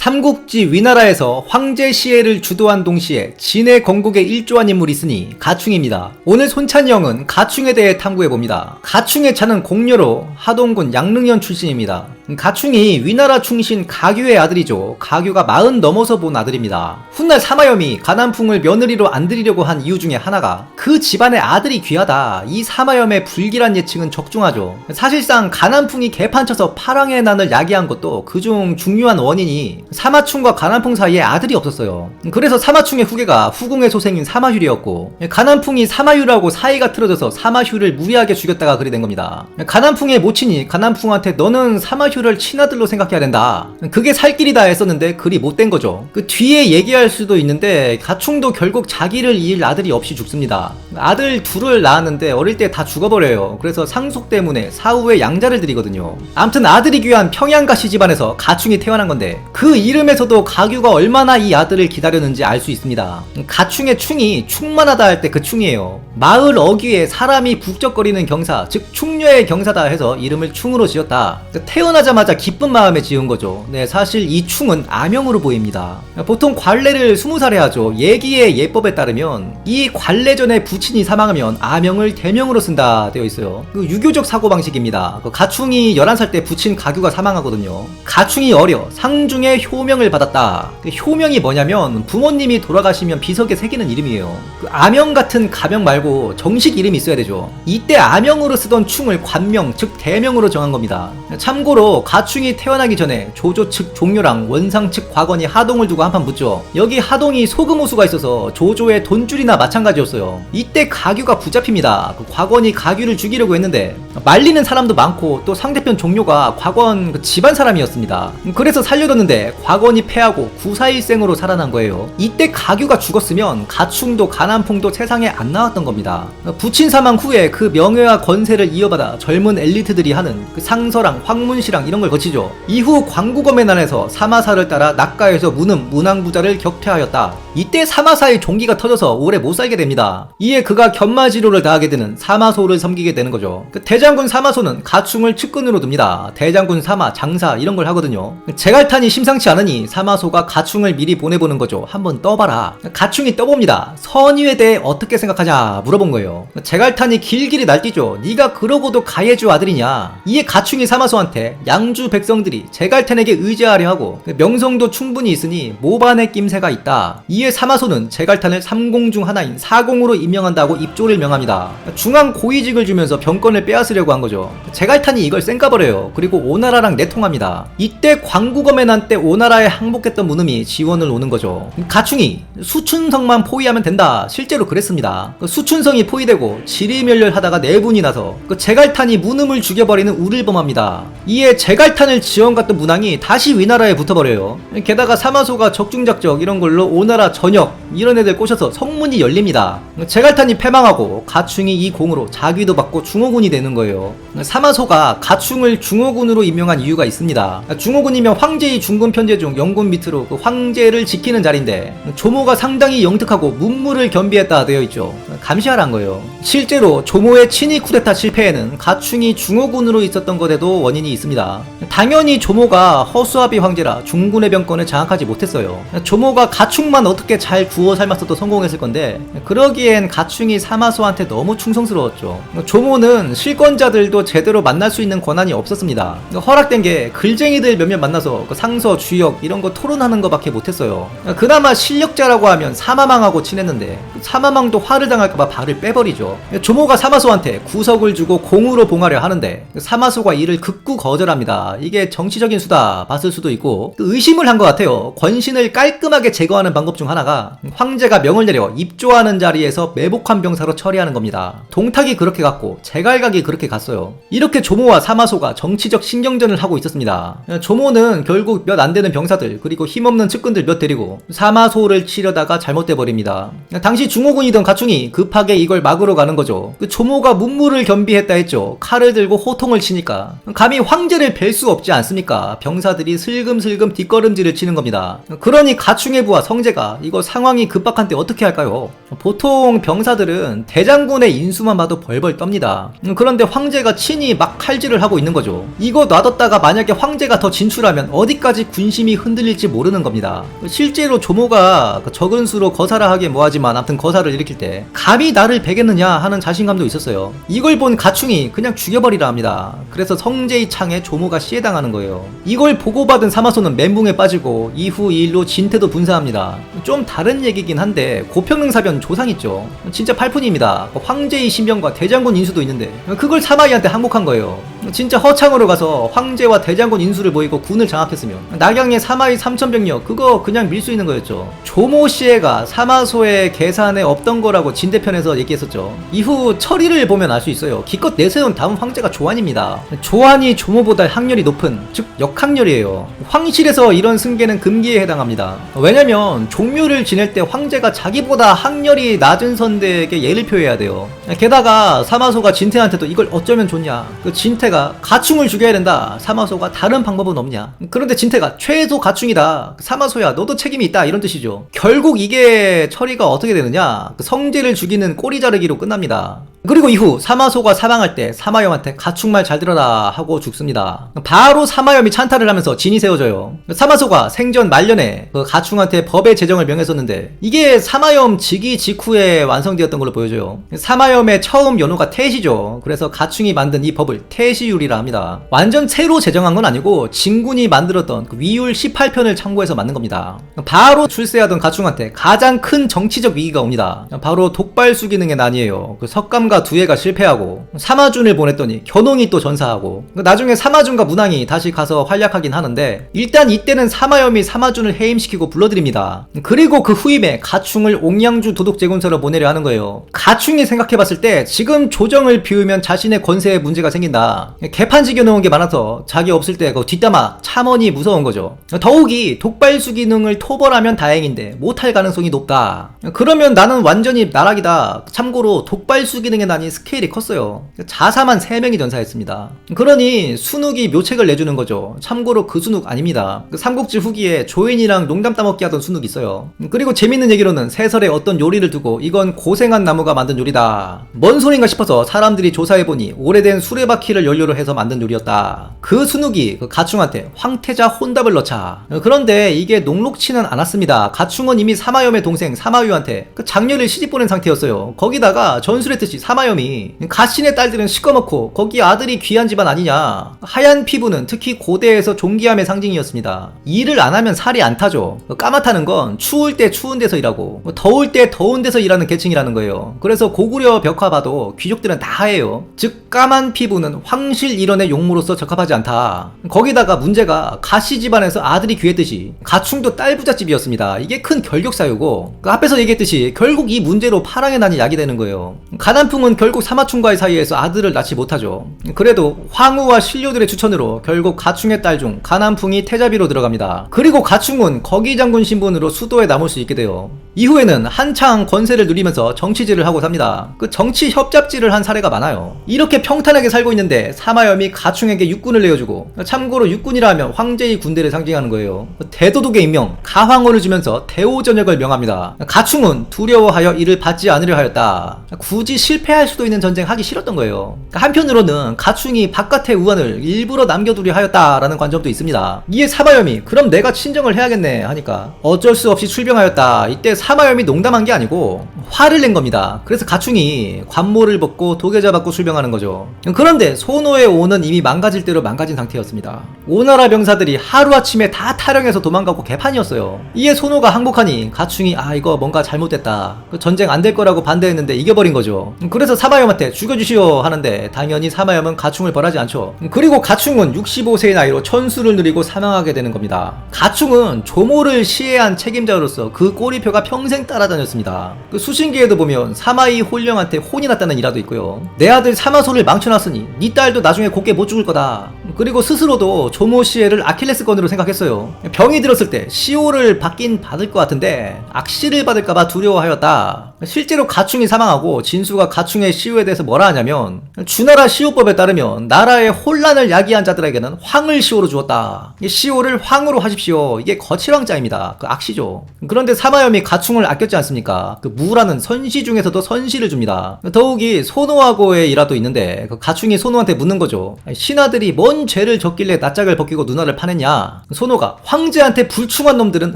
삼국지 위나라에서 황제 시해를 주도한 동시에 진의 건국에 일조한 인물이 있으니 가충입니다. 오늘 손찬영은 가충에 대해 탐구해봅니다. 가충의 차는 공료로 하동군 양릉현 출신입니다. 가충이 위나라 충신 가규의 아들이죠. 가규가 마흔 넘어서 본 아들입니다. 훗날 사마염이 가난풍을 며느리로 안 들이려고 한 이유 중에 하나가 그 집안의 아들이 귀하다. 이 사마염의 불길한 예측은 적중하죠. 사실상 가난풍이 개판쳐서 파랑의 난을 야기한 것도 그중 중요한 원인이 사마충과 가난풍 사이에 아들이 없었어요. 그래서 사마충의 후계가 후궁의 소생인 사마휴리였고 가난풍이 사마휴라고 사이가 틀어져서 사마휴를 무리하게 죽였다가 그리 된 겁니다. 가난풍의 모친이 가난풍한테 너는 사마휴를 친아들로 생각해야 된다. 그게 살 길이다 했었는데 그리 못 된 거죠. 그 뒤에 얘기할 수도 있는데 가충도 결국 자기를 이을 아들이 없이 죽습니다. 아들 둘을 낳았는데 어릴 때 다 죽어버려요. 그래서 상속 때문에 사후에 양자를 드리거든요. 암튼 아들이 귀한 평양가시 집안에서 가충이 태어난 건데 그 이름에서도 가규가 얼마나 이 아들을 기다렸는지 알 수 있습니다. 가충의 충이 충만하다 할 때 그 충이에요. 마을 어귀에 사람이 북적거리는 경사, 즉 충녀의 경사다 해서 이름을 충으로 지었다. 태어나자마자 기쁜 마음에 지은 거죠. 네, 사실 이 충은 아명으로 보입니다. 보통 관례를 20살에 하죠. 예기의 예법에 따르면 이 관례 전에 부친이 사망하면 아명을 대명으로 쓴다 되어 있어요. 그 유교적 사고 방식입니다. 그 가충이 11살 때 부친 가규가 사망하거든요. 가충이 어려 상중의 효 명을 받았다. 그 효명이 뭐냐면 부모님이 돌아가시면 비석에 새기는 이름이에요. 그 아명 같은 가명 말고 정식 이름이 있어야 되죠. 이때 아명으로 쓰던 충을 관명 즉 대명으로 정한 겁니다. 참고로 가충이 태어나기 전에 조조 측 종료랑 원상 측 과건이 하동을 두고 한판 붙죠. 여기 하동이 소금 호수가 있어서 조조의 돈줄이나 마찬가지였어요. 이때 가규가 붙잡힙니다. 그 과건이 가규를 죽이려고 했는데 말리는 사람도 많고 또 상대편 종료가 과건 그 집안 사람이었습니다. 그래서 살려뒀는데 과건이 패하고 구사일생으로 살아난 거예요. 이때 가규가 죽었으면 가충도 가난풍도 세상에 안 나왔던 겁니다. 부친 사망 후에 그 명예와 권세를 이어받아 젊은 엘리트들이 하는 그 상서랑 황문시랑 이런 걸 거치죠. 이후 광구검의 난에서 사마사를 따라 낙가에서 문음 문왕부자를 격퇴하였다. 이때 사마사의 종기가 터져서 오래 못 살게 됩니다. 이에 그가 견마지로를 다하게 되는 사마소를 섬기게 되는 거죠. 그 대장군 사마소는 가충을 측근으로 둡니다. 대장군 사마, 장사 이런 걸 하거든요. 제갈탄이 심상치 않으니 사마소가 가충을 미리 보내보는 거죠. 한번 떠봐라. 가충이 떠봅니다. 선의에 대해 어떻게 생각하냐 물어본 거예요. 제갈탄이 길길이 날뛰죠. 네가 그러고도 가해주 아들이냐. 이에 가충이 사마소한테 양주 백성들이 제갈탄에게 의지하려 하고 그 명성도 충분히 있으니 모반의 낌새가 있다. 이에 사마소는 제갈탄을 삼공 중 하나인 사공으로 임명한다고 입조를 명합니다. 중앙 고위직을 주면서 병권을 빼앗으려고 한 거죠. 제갈탄이 이걸 쌩까버려요. 그리고 오나라랑 내통합니다. 이때 광구검의 난때 오나라 에 항복했던 문음이 지원을 오는 거죠. 가충이 수춘성만 포위하면 된다. 실제로 그랬습니다. 그 수춘성이 포위되고 지리멸렬하다가 내분이 나서 그 제갈탄이 문음을 죽여버리는 우를 범합니다. 이에 제갈탄을 지원 갔던 문왕이 다시 위나라에 붙어버려요. 게다가 사마소가 적중작적 이런 걸로 오나라 전역 이런 애들 꼬셔서 성문이 열립니다. 제갈탄이 패망하고 가충이 이 공으로 자기도 받고 중호군이 되는 거예요. 사마소가 가충을 중호군으로 임명한 이유가 있습니다. 중호군이면 황제의 중군 편제 중 영군 밑으로 그 황제를 지키는 자리인데 조모가 상당히 영특하고 문무를 겸비했다 되어 있죠. 감시하란 거예요. 실제로 조모의 친위 쿠데타 실패에는 가충이 중호군으로 있었던 것에도 원인이 있습니다. 당연히 조모가 허수아비 황제라 중군의 병권을 장악하지 못했어요. 조모가 가충만 어떻게 잘 구워 삶았어도 성공했을 건데 그러기엔 가충이 사마소한테 너무 충성스러웠죠. 조모는 실권자들도 제대로 만날 수 있는 권한이 없었습니다. 허락된 게 글쟁이들 몇몇 만나서 그 상서, 주역 이런 거 토론하는 거밖에 못했어요. 그나마 실력자라고 하면 사마망하고 친했는데 사마망도 화를 당할까봐 발을 빼버리죠. 조모가 사마소한테 구석을 주고 공으로 봉하려 하는데 사마소가 이를 극구 거절합니다. 이게 정치적인 수다 봤을 수도 있고 의심을 한 것 같아요. 권신을 깔끔하게 제거하는 방법 중 하나가 황제가 명을 내려 입조하는 자리에서 매복한 병사로 처리하는 겁니다. 동탁이 그렇게 갔고 제갈각이 그렇게 갔어요. 이렇게 조모와 사마소가 정치적 신경전을 하고 있었습니다. 조모는 결국 몇안 되는 병사들 그리고 힘없는 측근들 몇 데리고 사마소를 치려다가 잘못돼 버립니다. 당시 중호군이던 가충이 그 급하게 이걸 막으러 가는 거죠. 그 조모가 문무를 겸비했다 했죠. 칼을 들고 호통을 치니까 감히 황제를 뵐 수 없지 않습니까? 병사들이 슬금슬금 뒷걸음질을 치는 겁니다. 그러니 가충의 부하 성재가 이거 상황이 급박한 때 어떻게 할까요? 보통 병사들은 대장군의 인수만 봐도 벌벌 떱니다. 음, 그런데 황제가 친히 막 칼질을 하고 있는 거죠. 이거 놔뒀다가 만약에 황제가 더 진출하면 어디까지 군 심이 흔들릴지 모르는 겁니다. 실제로 조모가 그 적은 수로 거사를 하긴 뭐하지만 아무튼 거사를 일으킬 때 감히 나를 베겠느냐 하는 자신감도 있었어요. 이걸 본 가충이 그냥 죽여버리라 합니다. 그래서 성제의 창에 조모가 시해당하는 거예요. 이걸 보고받은 사마소는 멘붕에 빠지고 이후 이 일로 진태도 분사합니다. 좀 다른 얘기긴 한데 고평릉 사변 조상 있죠. 진짜 팔푼입니다. 그 황제의 신병과 대장군 인수도 있는데 그걸 사마이한테 항복한 거예요. 진짜 허창으로 가서 황제와 대장군 인수를 모이고 군을 장악했으면 낙 양의 사마이 3천병력 그거 그냥 밀 수 있는 거였죠. 조모 시해가 사마소의 계산에 없던 거라고 진 대편에서 얘기했었죠. 이후 처리를 보면 알 수 있어요. 기껏 내세운 다음 황제가 조한입니다. 조한이 조모보다 학렬이 높은 즉 역학렬이에요. 황실에서 이런 승계는 금기에 해당합니다. 왜냐면 종묘를 지낼 때 황제가 자기보다 학렬이 낮은 선대에게 예를 표해야 돼요. 게다가 사마소가 진태한테도 이걸 어쩌면 좋냐. 그 진태가 가충을 죽여야 된다. 사마소가 다른 방법은 없냐. 그런데 진태가 최소 가충이다. 사마소야 너도 책임이 있다. 이런 뜻이죠. 결국 이게 처리가 어떻게 되느냐. 그 성제를 죽이는 꼬리 자르기로 끝납니다. 그리고 이후 사마소가 사망할 때 사마염한테 가축말 잘 들어라 하고 죽습니다. 바로 사마염이 찬탈을 하면서 진이 세워져요. 사마소가 생전 말년에 그 가충한테 법의 제정을 명했었는데 이게 사마염 즉위 직후에 완성되었던 걸로 보여져요. 사마염의 처음 연호가 태시죠. 그래서 가충이 만든 이 법을 태시율이라 합니다. 완전 새로 제정한 건 아니고 진군이 만들었던 그 위율 18편을 참고해서 만든 겁니다. 바로 출세하던 가충한테 가장 큰 정치적 위기가 옵니다. 바로 독발 수 기능의 난이에요. 그 석감 과 두해가 실패하고 사마준을 보냈더니 견홍이 또 전사하고 나중에 사마준과 문왕이 다시 가서 활약하긴 하는데 일단 이때는 사마염이 사마준을 해임시키고 불러들입니다. 그리고 그 후임에 가충을 옥양주 도독제군사로 보내려 하는 거예요. 가충이 생각해봤을 때 지금 조정을 비우면 자신의 권세에 문제가 생긴다. 개판지겨 놓은 게 많아서 자기 없을 때 그 뒷담화 참언이 무서운 거죠. 더욱이 독발수 기능을 토벌하면 다행인데 못할 가능성이 높다. 그러면 나는 완전히 나락이다. 참고로 독발수 기능 의 난이 스케일이 컸어요. 자사만 3명이 전사했습니다. 그러니 순욱이 묘책을 내주는 거죠. 참고로 그 순욱 아닙니다. 그 삼국지 후기에 조인이랑 농담 따먹기 하던 순욱이 있어요. 그리고 재밌는 얘기로는 세설에 어떤 요리를 두고 이건 고생한 나무가 만든 요리다. 뭔 소린가 싶어서 사람들이 조사해보니 오래된 수레바퀴를 연료로 해서 만든 요리였다. 그 순욱이 그 가충한테 황태자 혼답을 넣자. 그런데 이게 녹록치는 않았습니다. 가충은 이미 사마염의 동생 사마유한테 그 장녀를 시집 보낸 상태였어요. 거기다가 전술했듯이 사마염이 가신의 딸들은 시꺼멓고 거기 아들이 귀한 집안 아니냐. 하얀 피부는 특히 고대에서 존귀함의 상징이었습니다. 일을 안 하면 살이 안 타죠. 까맣다는 건 추울 때 추운 데서 일하고 더울 때 더운 데서 일하는 계층이라는 거예요. 그래서 고구려 벽화 봐도 귀족들은 다 하얘요. 즉 까만 피부는 황실 일원의 용모로서 적합하지 않다. 거기다가 문제가 가시 집안에서 아들이 귀했듯이 가충도 딸 부잣집이었습니다. 이게 큰 결격사유고 그 앞에서 얘기했듯이 결국 이 문제로 파랑의 난이 야기되는 거예요. 가난풍 은 결국 사마충과의 사이에서 아들을 낳지 못하죠. 그래도 황후와 신료들의 추천으로 결국 가충의 딸 중 가난풍이 태자비로 들어갑니다. 그리고 가충은 거기 장군 신분으로 수도에 남을 수 있게 돼요. 이후에는 한창 권세를 누리면서 정치질을 하고 삽니다. 그 정치 협잡질을 한 사례가 많아요. 이렇게 평탄하게 살고 있는데 사마염이 가충에게 육군을 내어주고 참고로 육군이라 하면 황제의 군대를 상징하는 거예요. 대도독의 임명 가황호를 주면서 대오전역을 명합니다. 가충은 두려워하여 이를 받지 않으려 하였다. 굳이 실패할 수도 있는 전쟁 하기 싫었던 거예요. 한편으로는 가충이 바깥의 우환을 일부러 남겨두려 하였다라는 관점도 있습니다. 이에 사마염이 그럼 내가 친정을 해야겠네 하니까 어쩔 수 없이 출병하였다. 이때 사마염이 농담한 게 아니고 화를 낸 겁니다. 그래서 가충이 관모를 벗고 도계자 받고 출병하는 거죠. 그런데 소노의 오는 이미 망가질 대로 망가진 상태였습니다. 오나라 병사들이 하루아침에 다 타령해서 도망가고 개판이었어요. 이에 소노가 항복하니 가충이 아 이거 뭔가 잘못됐다. 그 전쟁 안 될 거라고 반대했는데 이겨버린 거죠. 그래서 사마염한테 죽여주시오 하는데 당연히 사마염은 가충을 벌하지 않죠. 그리고 가충은 65세의 나이로 천수를 누리고 사망하게 되는 겁니다. 가충은 조모를 시해한 책임자로서 그 꼬리표가 평생 따라다녔습니다. 그 수신기에도 보면 사마이 홀령한테 혼이 났다는 일화도 있고요. 내 아들 사마소를 망쳐놨으니 네 딸도 나중에 곱게 못 죽을 거다. 그리고 스스로도 조모 시해를 아킬레스건으로 생각했어요. 병이 들었을 때 시호를 받긴 받을 것 같은데 악시를 받을까봐 두려워하였다. 실제로 가충이 사망하고 진수가 가충의 시효에 대해서 뭐라 하냐면 주나라 시효법에 따르면 나라의 혼란을 야기한 자들에게는 황을 시효로 주었다. 이 시효를 황으로 하십시오. 이게 거칠왕자입니다. 그 악시죠. 그런데 사마염이 가 충을 아꼈지 않습니까? 그 무라는 선시 중에서도 선시를 줍니다. 더욱이 소노하고의 일화도 있는데 그 가충이 소노한테 묻는 거죠. 신하들이 뭔 죄를 졌길래 낯짝을 벗기고 누나를 파냈냐? 소노가 황제한테 불충한 놈들은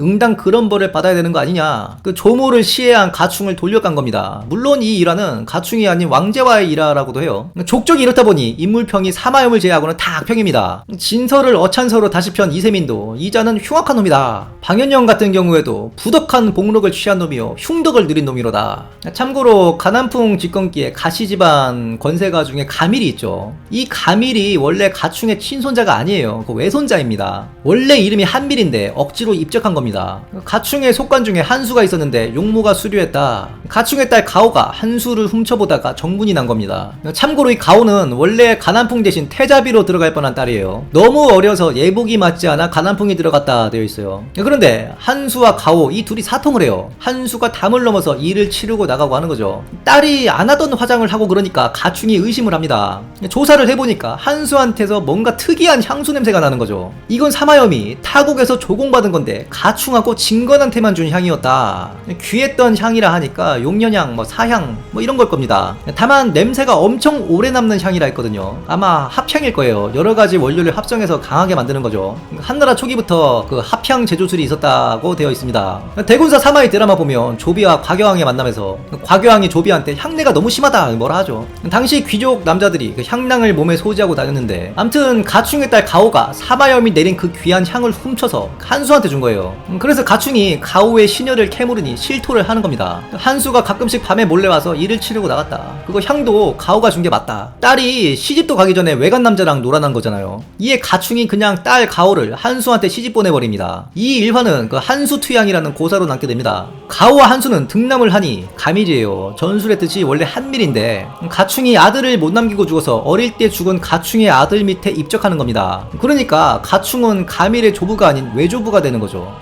응당 그런 벌을 받아야 되는 거 아니냐? 그 조모를 시해한 가충을 돌려간 겁니다. 물론 이 일화는 가충이 아닌 왕제와의 일화라고도 해요. 족적이 이렇다 보니 인물평이 사마염을 제외하고는 다 악평입니다. 진서를 어찬서로 다시 편 이세민도 이자는 흉악한 놈이다. 방현영 같은 경우에도 부덕한 복록을 취한 놈이요 흉덕을 누린 놈이로다. 참고로 가난풍 집권기에 가시 집안 권세가 중에 가밀이 있죠. 이 가밀이 원래 가충의 친손자가 아니에요. 그 외손자입니다. 원래 이름이 한밀인데 억지로 입적한 겁니다. 가충의 속관 중에 한수가 있었는데 용모가 수류했다. 가충의 딸 가오가 한수를 훔쳐보다가 정분이 난 겁니다. 참고로 이 가오는 원래 가난풍 대신 태자비로 들어갈 뻔한 딸이에요. 너무 어려서 예복이 맞지 않아 가난풍이 들어갔다 되어 있어요. 그런데 한수와 가오 이 둘이 사통을 해요. 한수가 담을 넘어서 일을 치르고 나가고 하는 거죠. 딸이 안 하던 화장을 하고 그러니까 가충이 의심을 합니다. 조사를 해보니까 한수한테서 뭔가 특이한 향수 냄새가 나는 거죠. 이건 사마염이 타국에서 조공받은 건데 가충하고 진건한테만 준 향이었다. 귀했던 향이라 하니까 용년향, 뭐 사향, 뭐 이런 걸 겁니다. 다만 냄새가 엄청 오래 남는 향이라 했거든요. 아마 합향일 거예요. 여러 가지 원료를 합성해서 강하게 만드는 거죠. 한나라 초기부터 그 합향 제조술이 있었다고 되어 있습니다. 대군사 사마이 드라마 보면 조비와 과교왕의 만남에서 과교왕이 조비한테 향내가 너무 심하다 뭐라 하죠. 당시 귀족 남자들이 그 향낭을 몸에 소지하고 다녔는데 암튼 가충의 딸 가오가 사마염이 내린 그 귀한 향을 훔쳐서 한수한테 준 거예요. 음, 그래서 가충이 가오의 시녀를 캐물으니 실토를 하는 겁니다. 한수가 가끔씩 밤에 몰래 와서 일을 치르고 나갔다. 그거 향도 가오가 준 게 맞다. 딸이 시집도 가기 전에 외간 남자랑 놀아난 거잖아요. 이에 가충이 그냥 딸 가오를 한수한테 시집 보내버립니다. 이 일화는 그 한수 투양이라는 고사로 남게 됩니다. 가오와 한수는 등남을 하니 가밀이에요. 전술의 뜻이 원래 한밀인데 가충이 아들을 못 남기고 죽어서 어릴 때 죽은 가충의 아들 밑에 입적하는 겁니다. 그러니까 가충은 가밀의 조부가 아닌 외조부가 되는 거죠.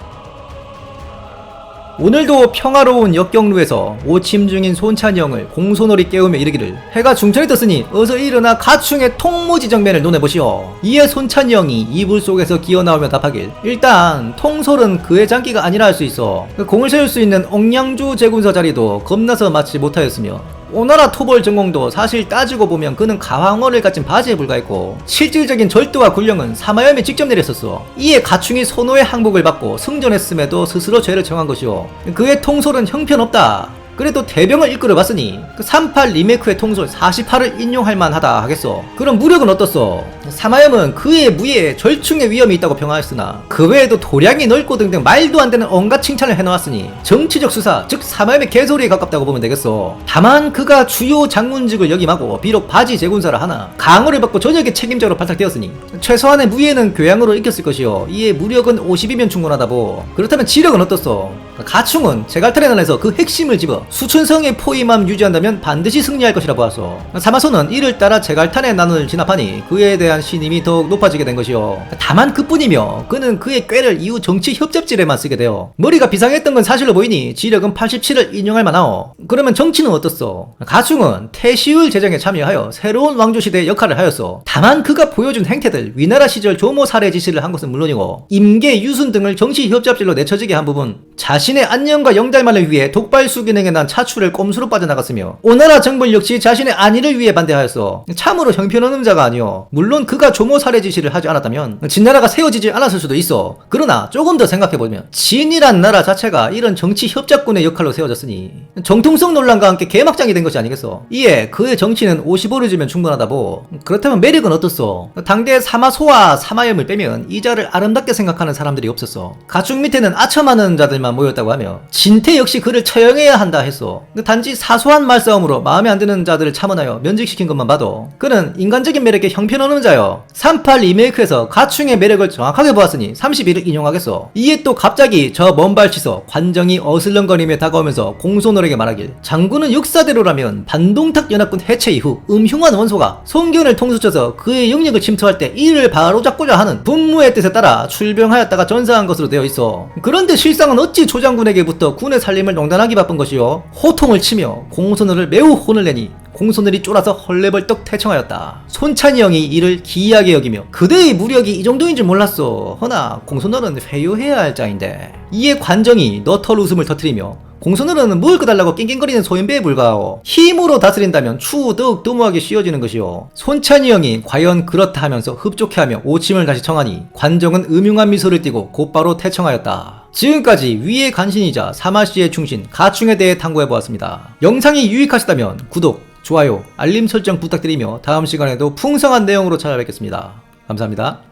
오늘도 평화로운 역경루에서 오침 중인 손찬영을 공손어리 깨우며 이르기를 해가 중천에 떴으니 어서 일어나 가충의 통무지 정면을 논해보시오. 이에 손찬영이 이불 속에서 기어나오며 답하길 일단 통솔은 그의 장기가 아니라 할 수 있어. 그 공을 세울 수 있는 옥량주 제군사 자리도 겁나서 마치 못하였으며 오나라 토벌 전공도 사실 따지고 보면 그는 가황어를 갖춘 바지에 불과했고 실질적인 절도와 군령은 사마염이 직접 내렸었어. 이에 가충이 선호의 항복을 받고 승전했음에도 스스로 죄를 정한 것이오. 그의 통솔은 형편없다. 그래도 대병을 이끌어 봤으니 그 38 리메이크의 통솔 48을 인용할 만하다 하겠어. 그럼 무력은 어떻소? 사마염은 그의 무예에 절충의 위험이 있다고 평하였으나 그 외에도 도량이 넓고 등등 말도 안 되는 온갖 칭찬을 해놓았으니 정치적 수사 즉 사마염의 개소리에 가깝다고 보면 되겠어. 다만 그가 주요 장군직을 역임하고 비록 바지 재군사를 하나 강호를 받고 전역에 책임자로 발탁되었으니 최소한의 무예는 교양으로 이겼을 것이요. 이에 무력은 50이면 충분하다고. 그렇다면 지력은 어떻소? 가충은 제갈탈의 난에서 그 핵심을 집어 수천성의 포위만 유지한다면 반드시 승리할 것이라 보았소. 사마소는 이를 따라 제갈탄의 난을 진압하니 그에 대한 신임이 더욱 높아지게 된 것이요. 다만 그뿐이며 그는 그의 꾀를 이후 정치 협잡질에만 쓰게 되어 머리가 비상했던 건 사실로 보이니 지력은 87을 인용할 만하오. 그러면 정치는 어떻소? 가충은 태시울 제정에 참여하여 새로운 왕조 시대의 역할을 하였소. 다만 그가 보여준 행태들 위나라 시절 조모 살해 지시를 한 것은 물론이고 임계 유순 등을 정치 협잡질로 내쳐지게 한 부분 자신의 안녕과 영달만을 위해 독발수 기능에 난 차출을 꼼수로 빠져나갔으며 오나라 정벌 역시 자신의 안위를 위해 반대하였어. 참으로 형편없는 자가 아니오. 물론 그가 조모 살해 지시를 하지 않았다면 진나라가 세워지지 않았을 수도 있어. 그러나 조금 더 생각해보면 진이란 나라 자체가 이런 정치 협작군의 역할로 세워졌으니 정통성 논란과 함께 개막장이 된 것이 아니겠어. 이에 그의 정치는 55를 주면 충분하다고. 그렇다면 매력은 어떻소? 당대 사마소와 사마염을 빼면 이자를 아름답게 생각하는 사람들이 없었어. 가축 밑에는 아첨하는 자들만 모였다고 하며 진태 역시 그를 처형해야 한다 했어. 단지 사소한 말싸움으로 마음에 안 드는 자들을 참원하여 면직시킨 것만 봐도 그는 인간적인 매력에 형편없는 자여. 38 리메이크에서 가충의 매력을 정확하게 보았으니 31을 인용하겠어. 이에 또 갑자기 저 먼발치서 관정이 어슬렁거리며 다가오면서 공손어에게 말하길 장군은 역사대로라면 반동탁 연합군 해체 이후 음흉한 원소가 송견을 통수쳐서 그의 영역을 침투할 때 이를 바로잡고자 하는 분무의 뜻에 따라 출병하였다가 전사한 것으로 되어 있어. 그런데 실상은 어찌 어찌 조장군에게부터 군의 살림을 농단하기 바쁜 것이요 호통을 치며 공손을 매우 혼을 내니 공손을이 쫄아서 헐레벌떡 태청하였다. 손찬이 형이 이를 기이하게 여기며 그대의 무력이 이 정도인 줄 몰랐어. 허나 공손을은 회유해야 할 자인데. 이에 관정이 너털 웃음을 터뜨리며 공손으로는 뭘 끄달라고 낑낑거리는 소인배에 불과하오. 힘으로 다스린다면 추후 더욱 도무하게 쉬워지는 것이오. 손찬이 형이 과연 그렇다 하면서 흡족해하며 오침을 다시 청하니 관정은 음흉한 미소를 띠고 곧바로 태청하였다. 지금까지 위의 간신이자 사마씨의 충신 가충에 대해 탐구해보았습니다. 영상이 유익하시다면 구독, 좋아요, 알림 설정 부탁드리며 다음 시간에도 풍성한 내용으로 찾아뵙겠습니다. 감사합니다.